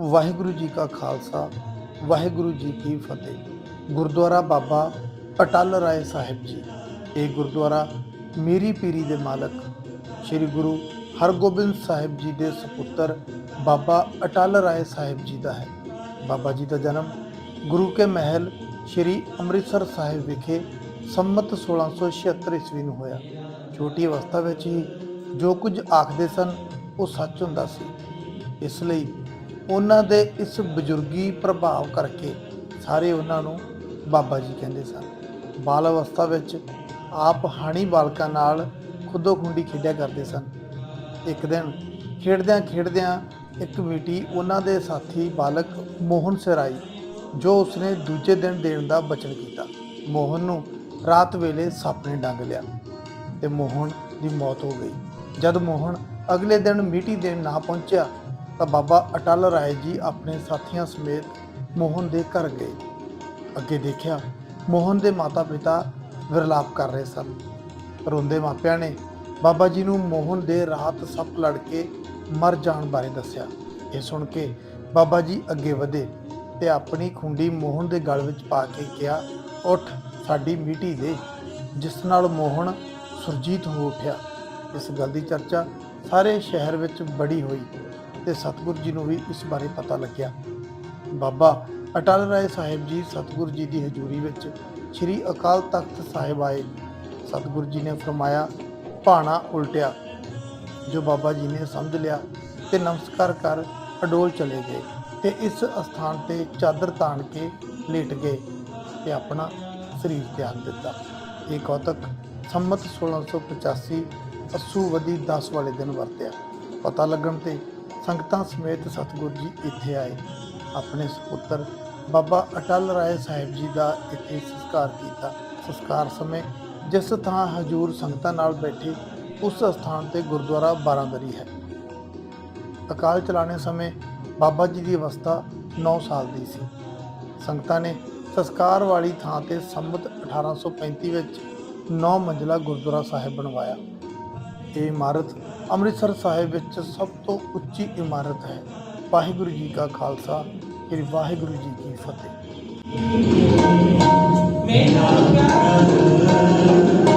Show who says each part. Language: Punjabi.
Speaker 1: ਵਾਹਿਗੁਰੂ ਜੀ ਕਾ ਖਾਲਸਾ, ਵਾਹਿਗੁਰੂ ਜੀ ਕੀ ਫਤਿਹ। ਗੁਰਦੁਆਰਾ ਬਾਬਾ ਅਟਲ ਰਾਏ ਸਾਹਿਬ ਜੀ। ਇਹ ਗੁਰਦੁਆਰਾ ਮੀਰੀ ਪੀਰੀ ਦੇ ਮਾਲਕ ਸ੍ਰੀ ਗੁਰੂ ਹਰਗੋਬਿੰਦ ਸਾਹਿਬ ਜੀ ਦੇ ਸੁਪੁੱਤਰ ਬਾਬਾ ਅਟਲ ਰਾਏ ਸਾਹਿਬ ਜੀ ਦਾ ਹੈ। ਬਾਬਾ ਜੀ ਦਾ ਜਨਮ ਗੁਰੂ ਕੇ ਮਹਿਲ ਸ੍ਰੀ ਅੰਮ੍ਰਿਤਸਰ ਸਾਹਿਬ ਵਿਖੇ ਸੰਮਤ 1676 ਈਸਵੀ ਨੂੰ ਹੋਇਆ। ਛੋਟੀ ਅਵਸਥਾ ਵਿੱਚ ਹੀ ਜੋ ਕੁਝ ਆਖਦੇ ਸਨ, ਉਹ ਸੱਚ ਹੁੰਦਾ ਸੀ। ਇਸ ਲਈ ਉਹਨਾਂ ਦੇ ਇਸ ਬਜ਼ੁਰਗੀ ਪ੍ਰਭਾਵ ਕਰਕੇ ਸਾਰੇ ਉਹਨਾਂ ਨੂੰ ਬਾਬਾ ਜੀ ਕਹਿੰਦੇ ਸਨ। ਬਾਲ ਅਵਸਥਾ ਵਿੱਚ ਆਪ ਹਾਣੀ ਬਾਲਕਾਂ ਨਾਲ ਖੁੱਦੋ ਖੁੰਡੀ ਖੇਡਿਆ ਕਰਦੇ ਸਨ। ਇੱਕ ਦਿਨ ਖੇਡਦਿਆਂ ਖੇਡਦਿਆਂ ਇੱਕ ਬੇਟੀ ਉਹਨਾਂ ਦੇ ਸਾਥੀ ਬਾਲਕ ਮੋਹਨ ਸਰਾਈ, ਜੋ ਉਸਨੇ ਦੂਜੇ ਦਿਨ ਦੇਣ ਦਾ ਬਚਨ ਕੀਤਾ। ਮੋਹਨ ਨੂੰ ਰਾਤ ਵੇਲੇ ਸੱਪ ਨੇ ਡੰਗ ਲਿਆ ਤੇ ਮੋਹਨ ਦੀ ਮੌਤ ਹੋ ਗਈ। ਜਦ ਮੋਹਨ ਅਗਲੇ ਦਿਨ ਮੀਟੀ ਦੇਣ ਨਾ ਪਹੁੰਚਿਆ ਤਾਂ ਬਾਬਾ ਅਟਲ ਰਾਏ ਜੀ ਆਪਣੇ ਸਾਥੀਆਂ ਸਮੇਤ ਮੋਹਨ ਦੇ ਘਰ ਗਏ। ਅੱਗੇ ਦੇਖਿਆ, ਮੋਹਨ ਦੇ ਮਾਤਾ-ਪਿਤਾ ਵਿਰਲਾਪ ਕਰ ਰਹੇ ਸਨ। ਰੋਂਦੇ ਮਾਪਿਆਂ ਨੇ ਬਾਬਾ ਜੀ ਨੂੰ ਮੋਹਨ ਦੇ ਰਾਤ ਸੱਪ ਲੜ ਕੇ ਮਰ ਜਾਣ ਬਾਰੇ ਦੱਸਿਆ। ਇਹ ਸੁਣ ਕੇ ਬਾਬਾ ਜੀ ਅੱਗੇ ਵਧੇ ਤੇ ਆਪਣੀ ਖੁੰਡੀ ਮੋਹਨ ਦੇ ਗਲ ਵਿੱਚ ਪਾ ਕੇ ਕਿਹਾ, ਉੱਠ, ਸਾਡੀ ਮੀਟੀ ਦੇ। ਜਿਸ ਨਾਲ ਮੋਹਨ ਸੁਰਜੀਤ ਹੋ ਉੱਠਿਆ। ਇਸ ਗੱਲ ਦੀ ਚਰਚਾ ਸਾਰੇ ਸ਼ਹਿਰ ਵਿੱਚ ਬੜੀ ਹੋਈ। ਤੇ ਸਤਿਗੁਰ ਜੀ ਨੂੰ ਵੀ ਇਸ ਬਾਰੇ ਪਤਾ ਲੱਗਿਆ। ਬਾਬਾ ਅਟਲ ਰਾਏ ਸਾਹਿਬ ਜੀ ਸਤਿਗੁਰ ਜੀ ਦੀ ਹਜ਼ੂਰੀ ਵਿੱਚ ਸ੍ਰੀ ਅਕਾਲ ਤਖਤ ਸਾਹਿਬ ਆਏ। ਸਤਿਗੁਰ ਜੀ ਨੇ ਫਰਮਾਇਆ, ਭਾਣਾ ਉਲਟਿਆ। ਜੋ ਬਾਬਾ ਜੀ ਨੇ ਸਮਝ ਲਿਆ ਤੇ ਨਮਸਕਾਰ ਕਰ ਅਡੋਲ ਚਲੇ ਗਏ ਤੇ ਇਸ ਅਸਥਾਨ ਤੇ ਚਾਦਰ ਤਾਣ ਕੇ ਲੇਟ ਗਏ ਤੇ ਆਪਣਾ ਸਰੀਰ ਤਿਆਗ ਦਿੱਤਾ। ਇਹ ਕੌਤਕ ਸੰਮਤ 1685 ਅੱਸੂ ਵਦੀ 10 ਵਾਲੇ ਦਿਨ ਵਰਤਿਆ। ਪਤਾ ਲੱਗਣ ਤੇ ਸੰਗਤਾਂ ਸਮੇਤ ਸਤਿਗੁਰੂ ਜੀ ਇੱਥੇ ਆਏ। ਆਪਣੇ ਸੁਪੁੱਤਰ ਬਾਬਾ ਅਟਲ ਰਾਏ ਸਾਹਿਬ ਜੀ ਦਾ ਇੱਥੇ ਸੰਸਕਾਰ ਕੀਤਾ। ਸੰਸਕਾਰ ਸਮੇਂ ਜਿਸ ਥਾਂ ਹਜੂਰ ਸੰਗਤਾਂ ਨਾਲ ਬੈਠੇ, ਉਸ ਸਥਾਨ ਤੇ ਗੁਰਦੁਆਰਾ ਬਾਰਾਂਦਰੀ ਹੈ। ਅਕਾਲ ਚਲਾਣੇ ਸਮੇਂ ਬਾਬਾ ਜੀ ਦੀ ਅਵਸਥਾ 9 ਸਾਲ ਦੀ ਸੀ। ਸੰਗਤਾਂ ਨੇ ਸੰਸਕਾਰ ਵਾਲੀ ਥਾਂ ਤੇ ਸੰਮਤ 1835 ਵਿੱਚ 9 ਮੰਜ਼ਲਾ ਗੁਰਦੁਆਰਾ ਸਾਹਿਬ ਬਣਵਾਇਆ। ਇਹ ਇਮਾਰਤ ਅੰਮ੍ਰਿਤਸਰ ਸਾਹਿਬ ਵਿੱਚ ਸਭ ਤੋਂ ਉੱਚੀ ਇਮਾਰਤ ਹੈ। ਵਾਹਿਗੁਰੂ ਜੀ ਕਾ ਖਾਲਸਾ, ਸ੍ਰੀ ਵਾਹਿਗੁਰੂ ਜੀ ਕੀ ਫਤਿਹ।
Speaker 2: ਮੇਰਾ ਪਿਆਰਾ